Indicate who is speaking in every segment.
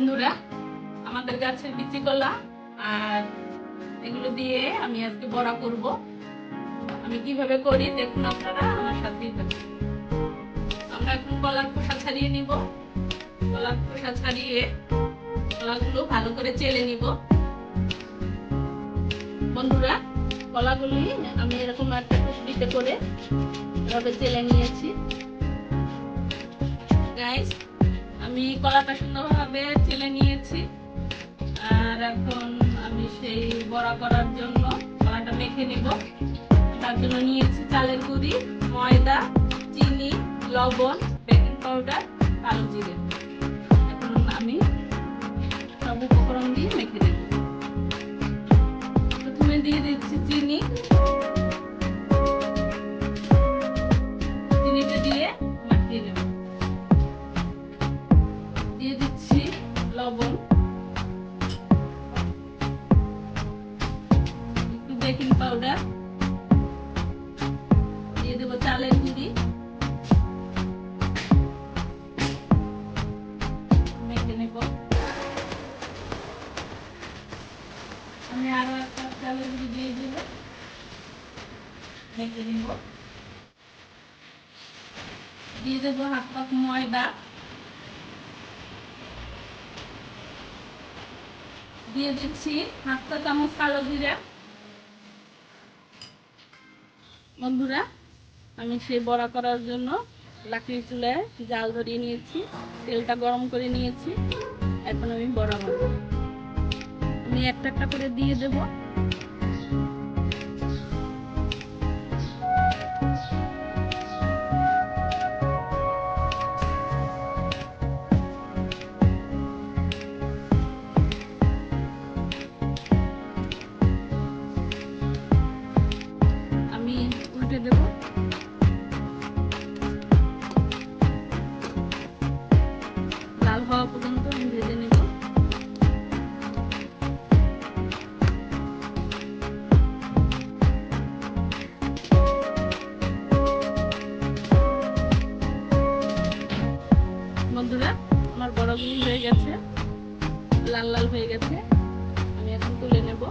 Speaker 1: বন্ধুরা, আমাদের গাছের বিচি কলা আর এগুলো দিয়ে আমি আজকে বড়া করব। আমি কীভাবে করি দেখুন আপনারা, আমার থাকুন। আমরা এখন কলার খোসা ছাড়িয়ে নিব। কলার খোসা ছাড়িয়ে কলাগুলো ভালো করে চেলে নিব। বন্ধুরা, কলাগুলি আমি এরকম একটা টুকরিতে করে এভাবে চেলে নিয়েছি। গাইস আমি কলাটা সুন্দরভাবে চেলে নিয়েছি। আর এখন আমি সেই বড়া করার জন্য কলাটা মেখে নিব। তার জন্য নিয়েছি চালের গুঁড়ি, ময়দা, চিনি, লবণ, বেকিং পাউডার কালো জিরে। বেকিং পাউডার দিয়ে দেবো চালের গুঁড়ি। মেখে নেব। আমি আরও একটা চালের গুঁড়ি দিয়ে দেব। মেখে নেব। দিয়ে দেবো হাফ কাপ ময়দা। দিয়ে দিচ্ছি হাফ চা চামচ কালো জিরা। বন্ধুরা, আমি সেই বড়া করার জন্য লাকড়ি চুলায় জাল ধরিয়ে নিয়েছি, তেলটা গরম করে নিয়েছি। এখন আমি বড়া বানাবো। আমি একটা একটা করে দিয়ে দেব। উল্টে দেব। লাল হওয়া পর্যন্ত আমি ভেজে নেব। বন্ধুরা, আমার বড়গুলি হয়ে গেছে, লাল লাল হয়ে গেছে, আমি এখন তুলে নেব।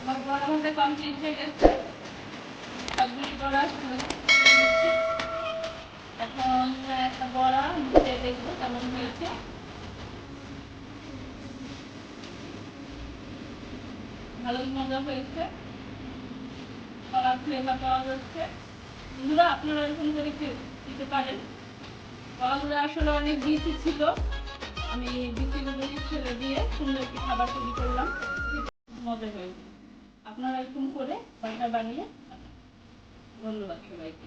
Speaker 1: আমার বড় মধ্যে এখন একটা বড়া দিতে দেখব কেমন হয়েছে। ভালো মজা হয়েছে। কলার ফ্লেভার পাওয়া যাচ্ছে। বন্ধুরা, আপনারা এরকম করে খেতে পারেন? কলাগুলো আসলে অনেক বিচি ছিল। আমি বিচিগুলো ছেড়ে দিয়ে সুন্দর একটি খাবার তৈরি করলাম। মজা হয়েছে। আপনারা এরকম করে বাসা বানিয়ে ধন্যবাদ সবাইকে।